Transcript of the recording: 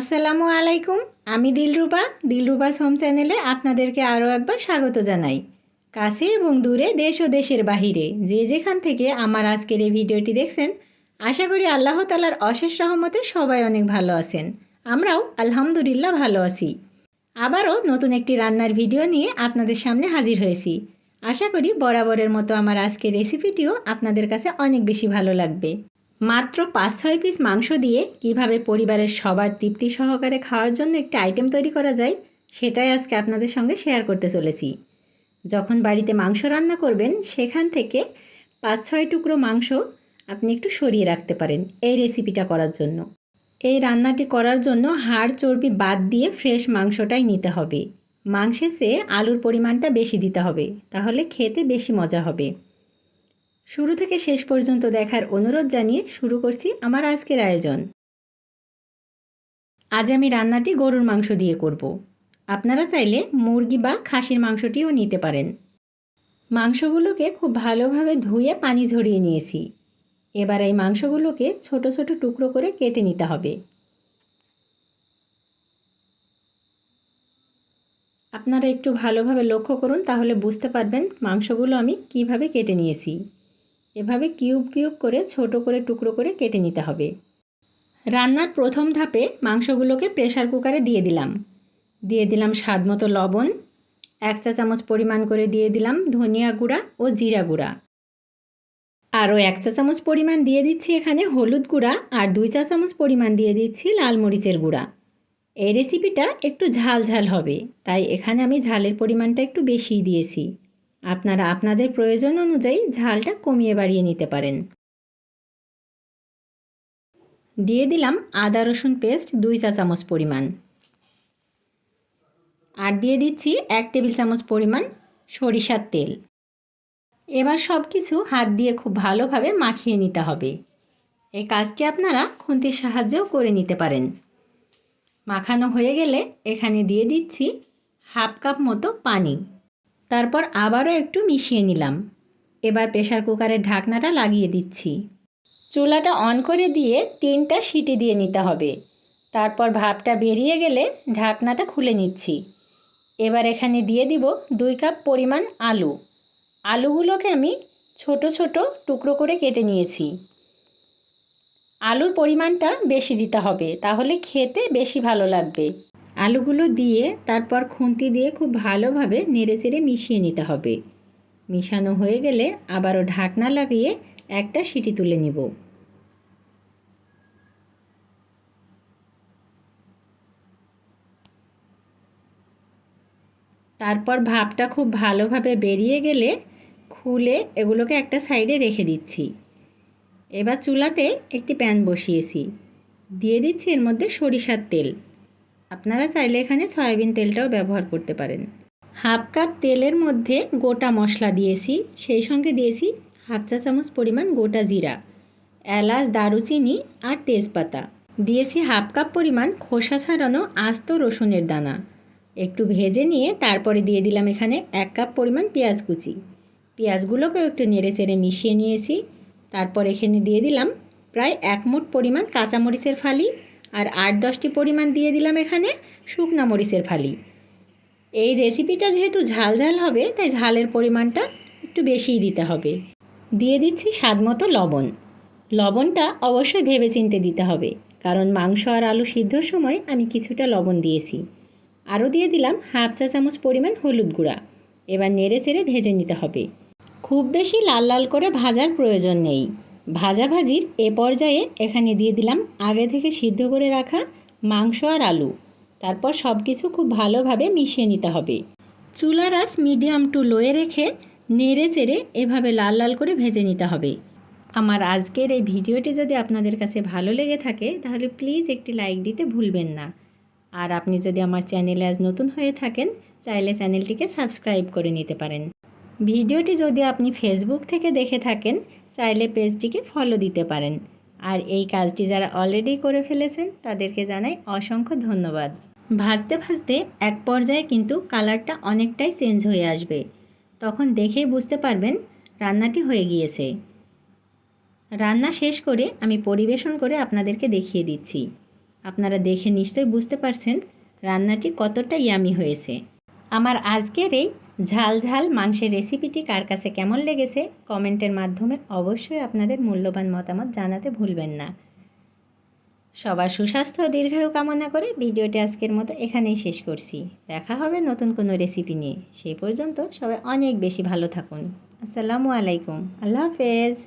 আসসালামু আলাইকুম, আমি দিলরুবা। দিলরুবাস হোম চ্যানেলে আপনাদেরকে আরও একবার স্বাগত জানাই। কাছে এবং দূরে দেশ ও দেশের বাহিরে যে যেখান থেকে আমার আজকের এই ভিডিওটি দেখছেন, আশা করি আল্লাহ তালার অশেষ রহমতে সবাই অনেক ভালো আছেন। আমরাও আলহামদুলিল্লাহ ভালো আছি। আবারও নতুন একটি রান্নার ভিডিও নিয়ে আপনাদের সামনে হাজির হয়েছি। আশা করি বরাবরের মতো আমার আজকের রেসিপিটিও আপনাদের কাছে অনেক বেশি ভালো লাগবে। মাত্র পাঁচ ছয় পিস মাংস দিয়ে কীভাবে পরিবারের সবার তৃপ্তি সহকারে খাওয়ার জন্য একটি আইটেম তৈরি করা যায়, সেটাই আজকে আপনাদের সঙ্গে শেয়ার করতে চলেছি। যখন বাড়িতে মাংস রান্না করবেন, সেখান থেকে পাঁচ ছয় টুকরো মাংস আপনি একটু সরিয়ে রাখতে পারেন এই রেসিপিটা করার জন্য। এই রান্নাটি করার জন্য হাড় চর্বি বাদ দিয়ে ফ্রেশ মাংসটাই নিতে হবে। মাংসের চেয়ে আলুর পরিমাণটা বেশি দিতে হবে, তাহলে খেতে বেশি মজা হবে। শুরু থেকে শেষ পর্যন্ত দেখার অনুরোধ জানিয়ে শুরু করছি আমার আজকের আয়োজন। আজ আমি রান্নাটি গরুর মাংস দিয়ে করব। আপনারা চাইলে মুরগি বা খাসির মাংসটিও নিতে পারেন। মাংসগুলোকে খুব ভালোভাবে ধুয়ে পানি ঝরিয়ে নিয়েছি। এবার এই মাংসগুলোকে ছোট ছোট টুকরো করে কেটে নিতে হবে। আপনারা একটু ভালোভাবে লক্ষ্য করুন, তাহলে বুঝতে পারবেন মাংসগুলো আমি কীভাবে কেটে নিয়েছি। এভাবে কিউব কিউব করে ছোট করে টুকরো করে কেটে নিতে হবে। রান্নার প্রথম ধাপে মাংসগুলোকে প্রেশার কুকারে দিয়ে দিলাম। দিয়ে দিলাম স্বাদ মতো লবণ, এক চা চামচ পরিমাণ করে দিয়ে দিলাম ধনিয়া গুঁড়া ও জিরা গুঁড়া। আরও এক চা চামচ পরিমাণ দিয়ে দিচ্ছি এখানে হলুদ গুঁড়া আর দুই চা চামচ পরিমাণ দিয়ে দিচ্ছি লাল মরিচের গুঁড়া। এই রেসিপিটা একটু ঝাল ঝাল হবে, তাই এখানে আমি ঝালের পরিমাণটা একটু বেশিই দিয়েছি। আপনারা আপনাদের প্রয়োজন অনুযায়ী ঝালটা কমিয়ে বাড়িয়ে নিতে পারেন। দিয়ে দিলাম আদা রসুন পেস্ট দুই চা চামচ পরিমাণ। আর দিয়ে দিচ্ছি এক টেবিল চামচ পরিমাণ সরিষার তেল। এবার সব কিছু হাত দিয়ে খুব ভালোভাবে মাখিয়ে নিতে হবে। এই কাজটি আপনারা খুন্তির সাহায্যেও করে নিতে পারেন। মাখানো হয়ে গেলে এখানে দিয়ে দিচ্ছি হাফ কাপ মতো পানি। তারপর আবারও একটু মিশিয়ে নিলাম। এবার প্রেশার কুকারের ঢাকনাটা লাগিয়ে দিচ্ছি। চুলাটা অন করে দিয়ে তিনটা সিটি দিয়ে নিতে হবে। তারপর ভাপটা বেরিয়ে গেলে ঢাকনাটা খুলে নিচ্ছি। এবার এখানে দিয়ে দিব দুই কাপ পরিমাণ আলু। আলুগুলোকে আমি ছোট ছোট টুকরো করে কেটে নিয়েছি। আলুর পরিমাণটা বেশি দিতে হবে, তাহলে খেতে বেশি ভালো লাগবে। আলুগুলো দিয়ে, তারপর খুন্তি দিয়ে খুব ভালোভাবে নেড়েচেড়ে মিশিয়ে নিতে হবে। মিশানো হয়ে গেলে আবারও ঢাকনা লাগিয়ে একটা সিটি তুলে নিব। তারপর ভাপটা খুব ভালোভাবে বেরিয়ে গেলে খুলে এগুলোকে একটা সাইডে রেখে দিচ্ছি। এবার চুলাতে একটি প্যান বসিয়েছি। দিয়ে দিচ্ছি এর মধ্যে সরিষার তেল। আপনারা চাইলে এখানে সয়াবিন তেলটাও ব্যবহার করতে পারেন। হাফ কাপ তেলের মধ্যে গোটা মশলা দিয়েছি, সেই সঙ্গে দিয়েছি হাফ চা চামচ পরিমাণ গোটা জিরা, এলাচ, দারুচিনি আর তেজপাতা। দিয়েছি হাফ কাপ পরিমাণ খোসা ছাড়ানো আস্ত রসুনের দানা। একটু ভেজে নিয়ে তারপরে দিয়ে দিলাম এখানে এক কাপ পরিমাণ পেঁয়াজ কুচি। পেঁয়াজগুলোকেও একটু নেড়ে চেড়ে মিশিয়ে নিয়েছি। তারপর এখানে দিয়ে দিলাম প্রায় এক মুঠ পরিমাণ কাঁচামরিচের ফালি আর আট দশটি পরিমাণ দিয়ে দিলাম এখানে শুকনা মরিচের ফালি। এই রেসিপিটা যেহেতু ঝাল ঝাল হবে, তাই ঝালের পরিমাণটা একটু বেশিই দিতে হবে। দিয়ে দিচ্ছি স্বাদ মতো লবণ। লবণটা অবশ্যই ভেবে চিনতে দিতে হবে, কারণ মাংস আর আলু সিদ্ধর সময় আমি কিছুটা লবণ দিয়েছি। আরও দিয়ে দিলাম হাফ চা চামচ পরিমাণ হলুদ গুঁড়া। এবার নেড়ে চেড়ে ভেজে নিতে হবে। খুব বেশি লাল লাল করে ভাজার প্রয়োজন নেই। ভাজাভাজির এ পর্যায়ে এখানে দিয়ে দিলাম আগে থেকে সিদ্ধ করে রাখা মাংস আর আলু। তারপর সব কিছু খুব ভালোভাবে মিশিয়ে নিতে হবে। চুলার আঁচ মিডিয়াম টু লোয়ে রেখে নেড়ে চেড়ে এভাবে লাল লাল করে ভেজে নিতে হবে। আমার আজকের এই ভিডিওটি যদি আপনাদের কাছে ভালো লেগে থাকে, তাহলে প্লিজ একটি লাইক দিতে ভুলবেন না। আর আপনি যদি আমার চ্যানেলে আজ নতুন হয়ে থাকেন, চাইলে চ্যানেলটিকে সাবস্ক্রাইব করে নিতে পারেন। ভিডিওটি যদি আপনি ফেসবুক থেকে দেখে থাকেন চাইলে পেজটিকে ফলো দিতে পারেন। আর এই কাজটি যারা অলরেডি করে ফেলেছেন, তাদেরকে জানাই অসংখ্য ধন্যবাদ। ভাজতে ভাজতে এক পর্যায়ে কিন্তু কালারটা অনেকটাই চেঞ্জ হয়ে আসবে। তখন দেখেই বুঝতে পারবেন রান্নাটি হয়ে গিয়েছে। রান্না শেষ করে আমি পরিবেশন করে আপনাদেরকে দেখিয়ে দিচ্ছি। আপনারা দেখে নিশ্চয়ই বুঝতে পারছেন রান্নাটি কতটা ইয়ামি হয়েছে। আমার আজকের এই ঝাল ঝাল মাংসের রেসিপিটি কার কাছে কেমন লেগেছে? কমেন্টের মাধ্যমে অবশ্যই আপনাদের মূল্যবান মতামত জানাতে ভুলবেন না। সবার সুস্বাস্থ্য দীর্ঘায়ু কামনা করে ভিডিওটি আজকের মতো এখানেই শেষ করছি। দেখা হবে নতুন কোনো রেসিপি নিয়ে। সেই পর্যন্ত সবাই অনেক বেশি ভালো থাকুন। আসসালামু আলাইকুম। আল্লাহ হাফেজ।